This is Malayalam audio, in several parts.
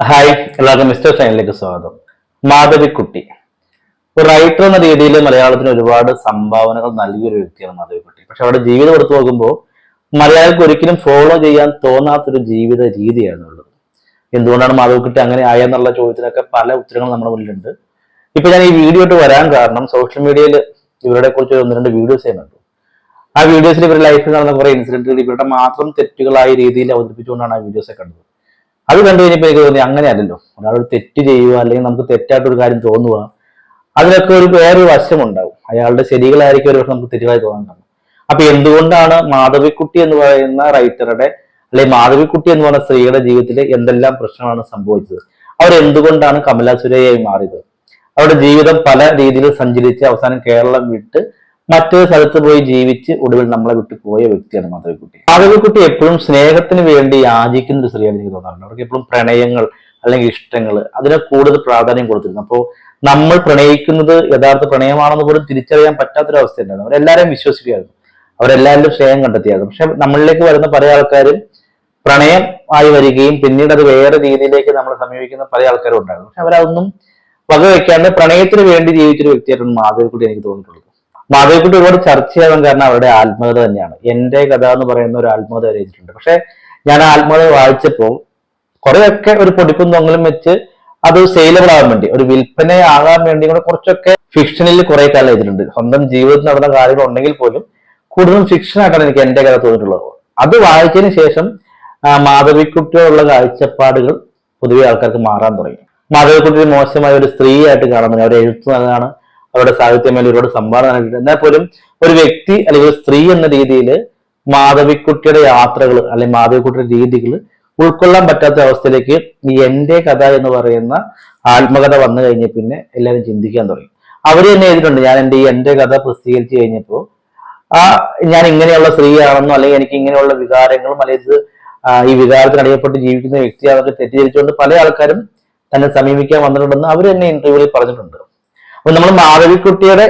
ഹായ് എല്ലാവർക്കും മിസ്റ്റർ ചാനലിലേക്ക് സ്വാഗതം. മാധവിക്കുട്ടി. ഒരു റൈറ്റർ എന്ന രീതിയിൽ മലയാളത്തിന് ഒരുപാട് സംഭാവനകൾ നൽകിയൊരു വ്യക്തിയാണ് മാധവിക്കുട്ടി. പക്ഷെ അവിടെ ജീവിതം എടുത്തു നോക്കുമ്പോൾ മലയാളിക്ക് ഒരിക്കലും ഫോളോ ചെയ്യാൻ തോന്നാത്തൊരു ജീവിത രീതിയാണുള്ളത് എന്തുകൊണ്ടാണ് മാധവിക്കുട്ടി അങ്ങനെ ആയെന്നുള്ള ചോദ്യത്തിനൊക്കെ പല ഉത്തരങ്ങൾ നമ്മുടെ മുന്നിലുണ്ട്. ഇപ്പൊ ഞാൻ ഈ വീഡിയോ ഇട്ട് വരാൻ കാരണം സോഷ്യൽ മീഡിയയിൽ ഇവരുടെ കുറിച്ച് ഒന്ന് രണ്ട് വീഡിയോസ് ചെയ്യുന്നുണ്ട് ആ വീഡിയോസിൽ ഇവരുടെ ലൈഫിൽ നടന്ന കുറെ ഇൻസിഡന്റുകൾ ഇവരുടെ മാത്രം തെറ്റുകളായ രീതിയിൽ അവതരിപ്പിച്ചുകൊണ്ടാണ് ആ വീഡിയോസ് കണ്ടത്. അത് കണ്ടു കഴിഞ്ഞപ്പോൾ എനിക്ക് തോന്നി അങ്ങനെയല്ലല്ലോ. ഒരാൾ ഒരു തെറ്റ് ചെയ്യുക അല്ലെങ്കിൽ നമുക്ക് തെറ്റായിട്ടൊരു കാര്യം തോന്നുക അതിനൊക്കെ ഒരു വേറൊരു വശമുണ്ടാവും. അയാളുടെ ശരികളായിരിക്കും ഒരു നമുക്ക് തെറ്റുകളായി തോന്നുന്നുണ്ടാവും അപ്പൊ എന്തുകൊണ്ടാണ് മാധവിക്കുട്ടി എന്ന് പറയുന്ന റൈറ്ററുടെ അല്ലെങ്കിൽ മാധവിക്കുട്ടി എന്ന് പറയുന്ന സ്ത്രീയുടെ ജീവിതത്തിൽ എന്തെല്ലാം പ്രശ്നമാണ് സംഭവിച്ചത്? അവർ എന്തുകൊണ്ടാണ് കമലാസുരയായി മാറിയത്? അവരുടെ ജീവിതം പല രീതിയിൽ സഞ്ചരിച്ച് അവസാനം കേരളം വിട്ട് മറ്റൊരു സ്ഥലത്ത് പോയി ജീവിച്ച് ഒടുവിൽ നമ്മളെ വിട്ട് പോയ വ്യക്തിയാണ് മാധവിക്കുട്ടി. മാധവിക്കുട്ടി എപ്പോഴും സ്നേഹത്തിന് വേണ്ടി യാചിക്കുന്ന ഒരു സ്ത്രീയാണ് എനിക്ക് തോന്നാറുണ്ട്. അവർക്ക് എപ്പോഴും പ്രണയങ്ങൾ അല്ലെങ്കിൽ ഇഷ്ടങ്ങൾ അതിനെ കൂടുതൽ പ്രാധാന്യം കൊടുത്തിരുന്നു. അപ്പോൾ നമ്മൾ പ്രണയിക്കുന്നത് യഥാർത്ഥ പ്രണയമാണെന്ന് പോലും തിരിച്ചറിയാൻ പറ്റാത്തൊരവസ്ഥയുണ്ടായിരുന്നു. അവരെല്ലാവരെയും വിശ്വസിക്കുകയായിരുന്നു. അവരെല്ലാവരും സ്നേഹം കണ്ടെത്തിയായിരുന്നു. പക്ഷെ നമ്മളിലേക്ക് വരുന്ന പല ആൾക്കാരും പ്രണയം ആയി വരികയും പിന്നീട് അത് വേറെ രീതിയിലേക്ക് നമ്മൾ സമീപിക്കുന്ന പല ആൾക്കാരും ഉണ്ടായിരുന്നു. പക്ഷെ അവരതൊന്നും വകവെക്കാണ്ട് പ്രണയത്തിന് വേണ്ടി ജീവിച്ചൊരു വ്യക്തിയായിട്ടാണ് മാധവിക്കുട്ടി എനിക്ക് തോന്നിയിട്ടുള്ളത്. മാധവിക്കുട്ടി ഒരുപാട് ചർച്ച ചെയ്യാൻ കാരണം അവരുടെ ആത്മകഥ തന്നെയാണ്. എന്റെ കഥ എന്ന് പറയുന്ന ഒരു ആത്മകഥ എഴുതിയിട്ടുണ്ട് പക്ഷെ ഞാൻ ആ ആത്മകഥ വായിച്ചപ്പോൾ കുറെയൊക്കെ ഒരു പൊടിപ്പും തൊങ്ങലും വെച്ച് അത് സെയിലബിൾ ആകാൻ വേണ്ടി ഒരു വിൽപ്പന ആകാൻ വേണ്ടി കൂടെ കുറച്ചൊക്കെ ഫിക്ഷനിൽ കുറെ കാലം എഴുതിയിട്ടുണ്ട്. സ്വന്തം ജീവിതത്തിൽ നടന്ന കാര്യങ്ങൾ ഉണ്ടെങ്കിൽ പോലും കൂടുതലും ഫിക്ഷൻ ആയിട്ടാണ് എനിക്ക് എന്റെ കഥ തോന്നിയിട്ടുള്ളത്. അത് വായിച്ചതിന് ശേഷം മാധവിക്കുട്ടിയോടുള്ള കാഴ്ചപ്പാടുകൾ പൊതുവെ ആൾക്കാർക്ക് മാറാൻ തുടങ്ങി. മാധവിക്കുട്ടി മോശമായ ഒരു സ്ത്രീയായിട്ട് കാണുന്നത് അവരെ എഴുത്തു അവരുടെ സാഹിത്യമേൽ ഒരുപാട് സംഭാവന നൽകിയിട്ടുണ്ട് എന്നാൽ പോലും ഒരു വ്യക്തി അല്ലെങ്കിൽ ഒരു സ്ത്രീ എന്ന രീതിയിൽ മാധവിക്കുട്ടിയുടെ യാത്രകൾ അല്ലെങ്കിൽ മാധവിക്കുട്ടിയുടെ രീതികൾ ഉൾക്കൊള്ളാൻ പറ്റാത്ത അവസ്ഥയിലേക്ക് ഈ എന്റെ കഥ എന്ന് പറയുന്ന ആത്മകഥ വന്നു കഴിഞ്ഞ പിന്നെ എല്ലാവരും ചിന്തിക്കാൻ തുടങ്ങി. അവർ തന്നെ എഴുതിയിട്ടുണ്ട് ഞാൻ എന്റെ ഈ എന്റെ കഥ പ്രസിദ്ധീകരിച്ചു കഴിഞ്ഞപ്പോൾ ആ ഞാൻ ഇങ്ങനെയുള്ള സ്ത്രീയാണെന്നോ അല്ലെങ്കിൽ എനിക്ക് ഇങ്ങനെയുള്ള വികാരങ്ങളും അല്ലെങ്കിൽ ഇത് ഈ വികാരത്തിന് അടിയപ്പെട്ട് ജീവിക്കുന്ന വ്യക്തിയാണെന്നൊക്കെ തെറ്റിദ്ധരിച്ചുകൊണ്ട് പല ആൾക്കാരും തന്നെ സമീപിക്കാൻ വന്നിട്ടുണ്ടെന്ന് അവർ തന്നെ ഇന്റർവ്യൂവിൽ പറഞ്ഞിട്ടുണ്ട്. അപ്പൊ നമ്മൾ മാധവിക്കുട്ടിയുടെ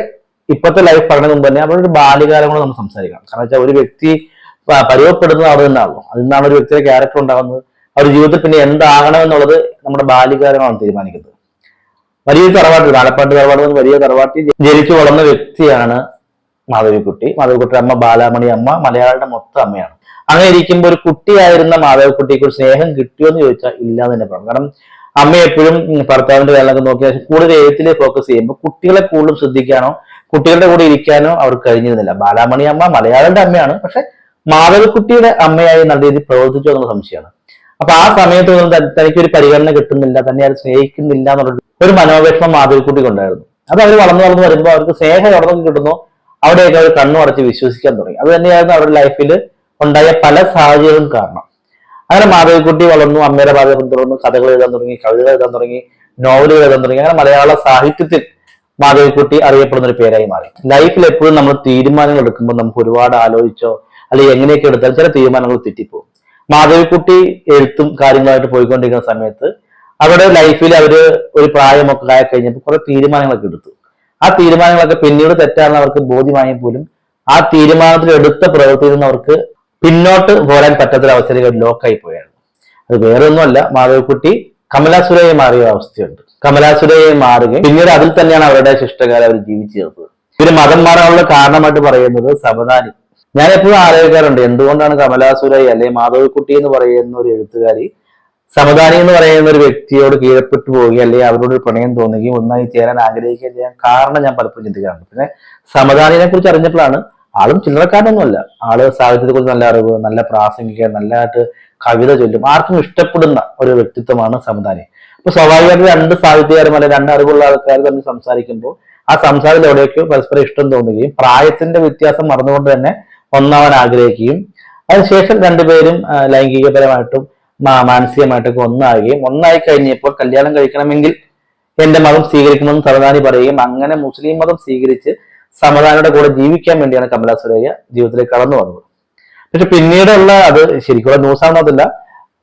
ഇപ്പോഴത്തെ ലൈഫ് പറഞ്ഞ മുമ്പ് തന്നെ അവരുടെ ബാല്യകാലം കൂടെ നമ്മൾ സംസാരിക്കണം. കാരണം വെച്ചാൽ ഒരു വ്യക്തി പരിവപ്പെടുന്നത് അവിടെ നിന്നാണല്ലോ. അതിൽ നിന്നാണ് ഒരു വ്യക്തിയുടെ ക്യാരക്ടർ ഉണ്ടാകുന്നത്. അവരുടെ ജീവിതത്തിൽ പിന്നെ എന്താകണം എന്നുള്ളത് നമ്മുടെ ബാല്യകാലമാണ് തീരുമാനിക്കുന്നത്. വലിയ തറവാട്ട് ആലപ്പാട്ട് തറവാട് എന്ന് വലിയ തറവാട്ടിൽ ജനിച്ചു വളർന്ന വ്യക്തിയാണ് മാധവിക്കുട്ടി. മാധവിക്കുട്ടിയുടെ അമ്മ ബാലാമണി അമ്മ മലയാളിയുടെ മൊത്തം അമ്മയാണ്. അങ്ങനെ ഇരിക്കുമ്പോൾ ഒരു കുട്ടിയായിരുന്ന മാധവിക്കുട്ടിക്ക് ഒരു സ്നേഹം കിട്ടിയോ എന്ന് ചോദിച്ചാൽ ഇല്ല എന്ന് തന്നെ പറയാം. കാരണം അമ്മ എപ്പോഴും ഭർത്താവിന്റെ വേലൊക്കെ നോക്കിയാൽ കൂടുതൽ എഴുത്തിലെ ഫോക്കസ് ചെയ്യുമ്പോൾ കുട്ടികളെ കൂടുതലും ശ്രദ്ധിക്കാനോ കുട്ടികളുടെ കൂടെ ഇരിക്കാനോ അവർക്ക് കഴിഞ്ഞിരുന്നില്ല. ബാലാമണി അമ്മ മലയാളിയുടെ അമ്മയാണ്. പക്ഷെ മാധവിക്കുട്ടിയുടെ അമ്മയായി നല്ല രീതിയിൽ പ്രവർത്തിച്ചു എന്നുള്ള സംശയമാണ്. അപ്പൊ ആ സമയത്ത് തനിക്കൊരു പരിഗണന കിട്ടുന്നില്ല തന്നെ അത് സ്നേഹിക്കുന്നില്ല എന്നുള്ള ഒരു മനോവേഷണം മാധവിക്കുട്ടിക്ക് ഉണ്ടായിരുന്നു അത് അവർ വളർന്നു വളർന്നു വരുമ്പോൾ അവർക്ക് സ്നേഹം എവിടെ നിന്ന് കിട്ടുന്നു അവിടെയൊക്കെ അവർ കണ്ണു അടച്ച് വിശ്വസിക്കാൻ തുടങ്ങി. അത് തന്നെയായിരുന്നു അവരുടെ ലൈഫിൽ ഉണ്ടായ പല സാഹചര്യങ്ങളും കാരണം. അങ്ങനെ മാധവിക്കുട്ടി വളർന്നു അമ്മയുടെ ഭാഗം തുടർന്നു കഥകൾ എഴുതാൻ തുടങ്ങി കവിതകൾ എഴുതാൻ തുടങ്ങി നോവലുകൾ എഴുതാൻ തുടങ്ങി. അങ്ങനെ മലയാള സാഹിത്യത്തിൽ മാധവിക്കുട്ടി അറിയപ്പെടുന്ന ഒരു പേരായി മാറി. ലൈഫിൽ എപ്പോഴും നമ്മൾ തീരുമാനങ്ങൾ എടുക്കുമ്പോൾ നമുക്ക് ഒരുപാട് ആലോചിച്ചോ അല്ലെങ്കിൽ എങ്ങനെയൊക്കെ എടുത്താൽ ചില തീരുമാനങ്ങൾ തെറ്റിപ്പോകും. മാധവിക്കുട്ടി എഴുത്തും കാര്യങ്ങളായിട്ട് പോയിക്കൊണ്ടിരിക്കുന്ന സമയത്ത് അവരുടെ ലൈഫിൽ അവർ ഒരു പ്രായമൊക്കെ ആയി കഴിഞ്ഞപ്പോൾ കുറെ തീരുമാനങ്ങളൊക്കെ എടുത്തു. ആ തീരുമാനങ്ങളൊക്കെ പിന്നീട് തെറ്റാണെന്ന് അവർക്ക് പോലും ആ തീരുമാനത്തിൽ എടുത്ത പ്രവൃത്തിയിൽ നിന്ന് അവർക്ക് പിന്നോട്ട് പോരാൻ പറ്റാത്തൊരവസ്ഥയിൽ ലോക്കായി പോയായിരുന്നു അത് വേറെ ഒന്നുമല്ല മാധവിക്കുട്ടി കമലാസുരയെ മാറിയ അവസ്ഥയുണ്ട്. കമലാസുരയെ മാറുകയും പിന്നീട് അതിൽ തന്നെയാണ് അവരുടെ ശിഷ്ടകാലം അവർ ജീവിച്ചു ചേർത്തത് ഇവർ മതം മാറാനുള്ള കാരണമായിട്ട് പറയുന്നത് സമദാനി ഞാൻ എപ്പോഴും ആലോചിക്കാറുണ്ട് എന്തുകൊണ്ടാണ് കമലാസുരയെ അല്ലെ മാധവിക്കുട്ടി എന്ന് പറയുന്ന ഒരു എഴുത്തുകാരി സമദാനി എന്ന് പറയുന്ന ഒരു വ്യക്തിയോട് കീഴപ്പെട്ടു പോവുകയും അല്ലെങ്കിൽ അവരോട് ഒരു പ്രണയം തോന്നുകയും ഒന്നായി ചേരാൻ ആഗ്രഹിക്കുകയും ചെയ്യാൻ കാരണം ഞാൻ പലപ്പോഴും ചിന്തിക്കാറുണ്ട്. പിന്നെ സമദാനിനെ കുറിച്ച് അറിഞ്ഞപ്പോഴാണ് ആളും ചില്ലറക്കാരനൊന്നുമല്ല. ആൾ സാഹിത്യത്തെ കുറിച്ച് നല്ല അറിവ് നല്ല പ്രാസംഗിക നല്ലതായിട്ട് കവിത ചൊല്ലും ആർക്കും ഇഷ്ടപ്പെടുന്ന ഒരു വ്യക്തിത്വമാണ് സമദാനി അപ്പൊ സ്വാഭാവികമായിട്ട് രണ്ട് സാഹിത്യകാരും അല്ലെങ്കിൽ രണ്ട് അറിവുള്ള ആൾക്കാർ തമ്മിൽ സംസാരിക്കുമ്പോൾ ആ സംസാരത്തിൽ പരസ്പരം ഇഷ്ടം തോന്നുകയും പ്രായത്തിന്റെ വ്യത്യാസം മറന്നുകൊണ്ട് തന്നെ ഒന്നാവാൻ ആഗ്രഹിക്കുകയും അതിനുശേഷം രണ്ടുപേരും ലൈംഗികപരമായിട്ടും മാനസികമായിട്ടൊക്കെ ഒന്നാകുകയും ഒന്നായി കഴിഞ്ഞപ്പോൾ കല്യാണം കഴിക്കണമെങ്കിൽ എന്റെ മതം സ്വീകരിക്കണമെന്ന് സർദാനി പറയുകയും അങ്ങനെ മുസ്ലിം മതം സ്വീകരിച്ച് സമദാനിയുടെ കൂടെ ജീവിക്കാൻ വേണ്ടിയാണ് കമല സുരയ്യ ജീവിതത്തിലേക്ക് കടന്നു വന്നത്. പക്ഷെ പിന്നീടുള്ള അത് ശരിക്കുള്ള ന്യൂസ് ആണെന്നതില്ല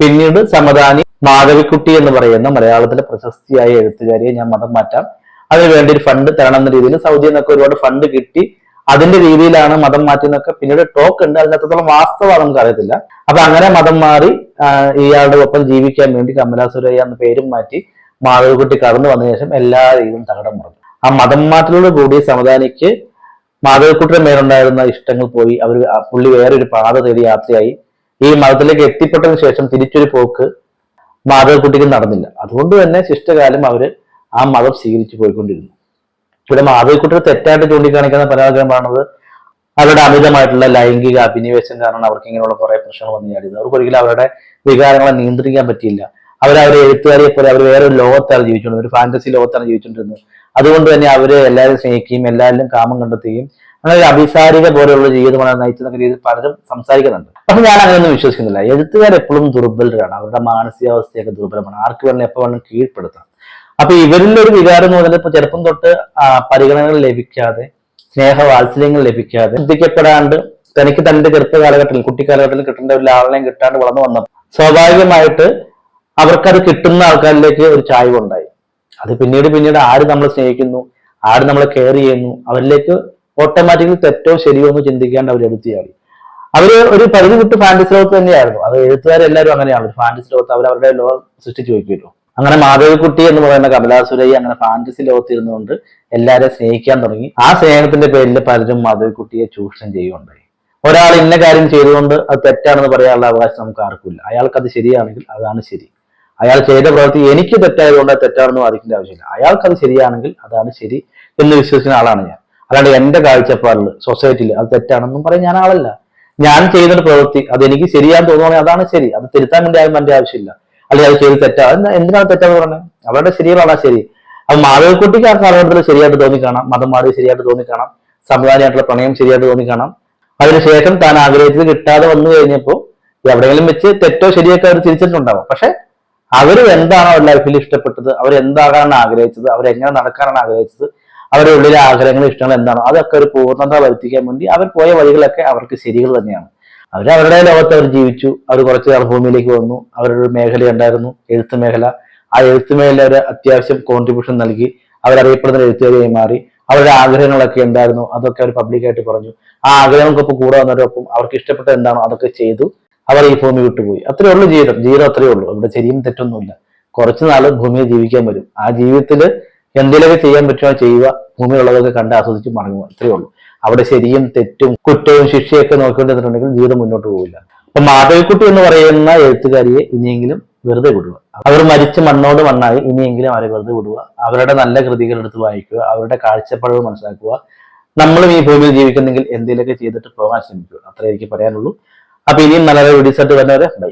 പിന്നീട് സമദാനി മാധവിക്കുട്ടി എന്ന് പറയുന്ന മലയാളത്തിലെ പ്രശസ്തിയായ എഴുത്തുകാരിയെ ഞാൻ മതം മാറ്റാം. അതിന് വേണ്ടി ഒരു ഫണ്ട് തരണം എന്ന രീതിയിൽ സൗദിയിൽ നിന്നൊക്കെ ഒരുപാട് ഫണ്ട് കിട്ടി. അതിന്റെ രീതിയിലാണ് മതം മാറ്റിയെന്നൊക്കെ പിന്നീട് ടോക്ക് ഉണ്ട്. അതിനകത്തോളം വാസ്തവം നമുക്ക് അറിയത്തില്ല. അപ്പൊ അങ്ങനെ മതം മാറി ഇയാളുടെ ഒപ്പം ജീവിക്കാൻ വേണ്ടി കമലാ സുരയ്യ എന്ന പേരും മാറ്റി മാധവിക്കുട്ടി കടന്നു വന്ന ശേഷം എല്ലാ രീതിയിലും തകടം മറന്നു. ആ മതം മാറ്റലോട് കൂടി സമതാനിക്ക് മാധവക്കുട്ടിയുടെ മേലുണ്ടായിരുന്ന ഇഷ്ടങ്ങൾ പോയി. അവർ പുള്ളി വേറെ ഒരു പാത തേടി യാത്രയായി. ഈ മതത്തിലേക്ക് എത്തിപ്പെട്ടതിന് ശേഷം തിരിച്ചൊരു പോക്ക് മാധവക്കുട്ടിക്ക് നടന്നില്ല. അതുകൊണ്ട് തന്നെ ശിഷ്ടകാലം അവർ ആ മതം സ്വീകരിച്ചു പോയിക്കൊണ്ടിരുന്നു. ഇവിടെ മാധവിക്കുട്ടിയെ തെറ്റായിട്ട് ചൂണ്ടിക്കാണിക്കുന്ന പരാഗ്രഹം പറയുന്നത് അവരുടെ അമിതമായിട്ടുള്ള ലൈംഗിക അഭിനിവേശം കാരണം അവർക്ക് ഇങ്ങനെയുള്ള കുറെ പ്രശ്നങ്ങൾ വന്നു ചാടിയത് അവർക്ക് ഒരിക്കലും അവരുടെ വികാരങ്ങളെ നിയന്ത്രിക്കാൻ പറ്റിയില്ല. അവർ അവരെ എഴുത്തുകാരിയെ പോലെ അവർ വേറെ ഒരു ലോകത്താണ് ജീവിച്ചുകൊണ്ടിരുന്നത്. ഒരു ഫാന്റസി ലോകത്താണ് ജീവിച്ചുകൊണ്ടിരുന്നത്. അതുകൊണ്ട് തന്നെ അവരെ എല്ലാവരും സ്നേഹിക്കുകയും എല്ലാവരിലും കാമം കണ്ടെത്തുകയും അങ്ങനെ ഒരു അഭിസാരിക പോലെയുള്ള ജീവിതമാണ് നയിച്ചെന്നൊക്കെ രീതിയിൽ പലരും സംസാരിക്കുന്നുണ്ട്. പക്ഷെ ഞാൻ അങ്ങനെയൊന്നും വിശ്വസിക്കുന്നില്ല. എഴുത്തുകാർ എപ്പോഴും ദുർബലരാണ്. അവരുടെ മാനസികാവസ്ഥയൊക്കെ ദുർബലമാണ്. ആർക്ക് വേണം എപ്പോൾ വേണം കീഴ്പ്പെടുത്താം അപ്പൊ ഇവരിലൊരു വികാരം എന്ന് പറഞ്ഞാൽ ഇപ്പൊ ചെറുപ്പം തൊട്ട് പരിഗണനകൾ ലഭിക്കാതെ സ്നേഹവാത്സല്യങ്ങൾ ലഭിക്കാതെ ശ്രദ്ധിക്കപ്പെടാണ്ട് തനിക്ക് തന്റെ ചെറുപ്പ കാലഘട്ടത്തിൽ കുട്ടിക്കാലഘട്ടത്തിൽ കിട്ടേണ്ട ഒരു ലാളനയും കിട്ടാണ്ട് വളർന്നു വന്നപ്പോൾ സ്വാഭാവികമായിട്ട് അവർക്കത് കിട്ടുന്ന ആൾക്കാരിലേക്ക് ഒരു ചായ്വ് ഉണ്ടായി. അത് പിന്നീട് പിന്നീട് ആര് നമ്മളെ സ്നേഹിക്കുന്നു ആര് നമ്മളെ കെയർ ചെയ്യുന്നു അവരിലേക്ക് ഓട്ടോമാറ്റിക്കലി തെറ്റോ ശരിയോ എന്ന് ചിന്തിക്കാണ്ട് അവർ എടുത്തു ചാടി. അവർ ഒരു പരിധി വിട്ട് ഫാന്റസി ലോകത്ത് തന്നെയായിരുന്നു. അത് എഴുത്തുകാരെല്ലാവരും അങ്ങനെയാണ്. ഒരു ലോകത്ത് അവർ അവരുടെ ലോകം സൃഷ്ടിച്ചു വയ്ക്കുമല്ലോ. അങ്ങനെ മാധവിക്കുട്ടി എന്ന് പറയുന്ന കമലാസുരയ്യ അങ്ങനെ ഫാന്റസി ലോകത്ത് ഇരുന്നുകൊണ്ട് എല്ലാവരെയും സ്നേഹിക്കാൻ തുടങ്ങി. ആ സ്നേഹത്തിന്റെ പേരിൽ പലരും മാധവിക്കുട്ടിയെ ചൂഷണം ചെയ്യുകയുണ്ടായി. ഒരാൾ ഇന്ന കാര്യം ചെയ്തുകൊണ്ട് അത് തെറ്റാണെന്ന് പറയാനുള്ള അവകാശം നമുക്ക് ആർക്കില്ല അയാൾക്ക് അത് ശരിയാണെങ്കിൽ അതാണ് ശരി. അയാൾ ചെയ്ത പ്രവൃത്തി എനിക്ക് തെറ്റായതുകൊണ്ട് തെറ്റാണെന്ന് വാദിക്കേണ്ട ആവശ്യമില്ല. അയാൾക്ക് അത് ശരിയാണെങ്കിൽ അതാണ് ശരി എന്ന് വിശ്വസിക്കുന്ന ആളാണ് ഞാൻ. അല്ലാണ്ട് എന്റെ കാഴ്ചപ്പാടിൽ സൊസൈറ്റിയിൽ അത് തെറ്റാണെന്നും പറയാൻ ഞാൻ ആളല്ല. ഞാൻ ചെയ്യുന്നൊരു പ്രവൃത്തി അത് എനിക്ക് ശരിയാന്ന് തോന്നുവാണെങ്കിൽ അതാണ് ശരി. അത് തിരുത്താൻ വേണ്ടി ആരും എന്റെ ആവശ്യമില്ല. അല്ലെങ്കിൽ അത് ചെയ്ത് തെറ്റാ എന്തിനാണ് തെറ്റാന്ന് പറഞ്ഞത്? അവരുടെ ശരികളാണ് ശരി. അത് മാധവക്കുട്ടിക്ക് ആ കാലഘട്ടത്തിൽ ശരിയായിട്ട് തോന്നിക്കാണാം മതം മാറി ശരിയായിട്ട് തോന്നിക്കാണാം സമുദായമായിട്ടുള്ള പ്രണയം ശരിയായിട്ട് തോന്നിക്കാണാം അതിനുശേഷം താൻ ആഗ്രഹിച്ചത് കിട്ടാതെ വന്നു കഴിഞ്ഞപ്പോൾ എവിടെയെങ്കിലും വെച്ച് തെറ്റോ ശരിയൊക്കെ അവർ തിരിച്ചിട്ടുണ്ടാവും. പക്ഷെ എന്താണ് അവരുടെ ലൈഫിൽ ഇഷ്ടപ്പെട്ടത് അവർ എന്താകാനാണ് ആഗ്രഹിച്ചത് അവരെങ്ങനെ നടക്കാനാണ് ആഗ്രഹിച്ചത് അവരുടെ ഉള്ളിലെ ആഗ്രഹങ്ങൾ ഇഷ്ടങ്ങൾ എന്താണോ അതൊക്കെ ഒരു പൂർണത വരുത്തിക്കാൻ വേണ്ടി അവർ പോയ വഴികളൊക്കെ അവർക്ക് ശരികൾ തന്നെയാണ്. അവർ അവരുടെ ലോകത്ത് അവർ ജീവിച്ചു അവർ കുറച്ച് നാൾ ഭൂമിയിലേക്ക് വന്നു അവരുടെ ഒരു മേഖല ഉണ്ടായിരുന്നു എഴുത്ത് മേഖല. ആ എഴുത്ത് മേഖല അവർ അത്യാവശ്യം കോൺട്രിബ്യൂഷൻ നൽകി അവരറിയപ്പെടുന്ന എഴുത്തുകാരിയായി മാറി അവരുടെ ആഗ്രഹങ്ങളൊക്കെ ഉണ്ടായിരുന്നു അതൊക്കെ അവർ പബ്ലിക്കായിട്ട് പറഞ്ഞു. ആ ആഗ്രഹങ്ങൾക്കൊപ്പം കൂടെ വന്നവരൊപ്പം അവർക്ക് ഇഷ്ടപ്പെട്ട എന്താണോ അതൊക്കെ ചെയ്തു. അവർ ഈ ഭൂമി വിട്ടുപോയി. അത്രേ ഉള്ളൂ ജീവിതം. ജീവിതം അത്രേ ഉള്ളൂ. ഇവിടെ ശരിയും തെറ്റൊന്നുമില്ല. കുറച്ചു നാൾ ഭൂമിയെ ജീവിക്കാൻ വരും ആ ജീവിതത്തിൽ എന്തെങ്കിലുമൊക്കെ ചെയ്യാൻ പറ്റുമോ ചെയ്യുക. ഭൂമിയിലുള്ളതൊക്കെ കണ്ട് ആസ്വദിച്ച് മടങ്ങുക. അത്രേ ഉള്ളൂ. അവിടെ ശരിയും തെറ്റും കുറ്റവും ശിക്ഷയൊക്കെ നോക്കിക്കൊണ്ടിരുന്നിട്ടുണ്ടെങ്കിൽ ജീവിതം മുന്നോട്ട് പോകില്ല അപ്പൊ മാധവിക്കുട്ടി എന്ന് പറയുന്ന എഴുത്തുകാരിയെ ഇനിയെങ്കിലും വെറുതെ വിടുക. അവർ മരിച്ച മണ്ണോട് മണ്ണായി ഇനിയെങ്കിലും അവരെ വെറുതെ വിടുക. അവരുടെ നല്ല കൃതികൾ എടുത്ത് വായിക്കുക. അവരുടെ കാഴ്ചപ്പാടുകൾ മനസ്സിലാക്കുക. നമ്മളും ഈ ഭൂമിയിൽ ജീവിക്കുന്നെങ്കിൽ എന്തെങ്കിലുമൊക്കെ ചെയ്തിട്ട് പോകാൻ ശ്രമിക്കുക. അത്രേ എനിക്ക് പറയാനുള്ളൂ. അപ്പൊ ഇനിയും നല്ല ഡിസേർട്ട് ആയിട്ട് വരുന്നവരെ ബൈ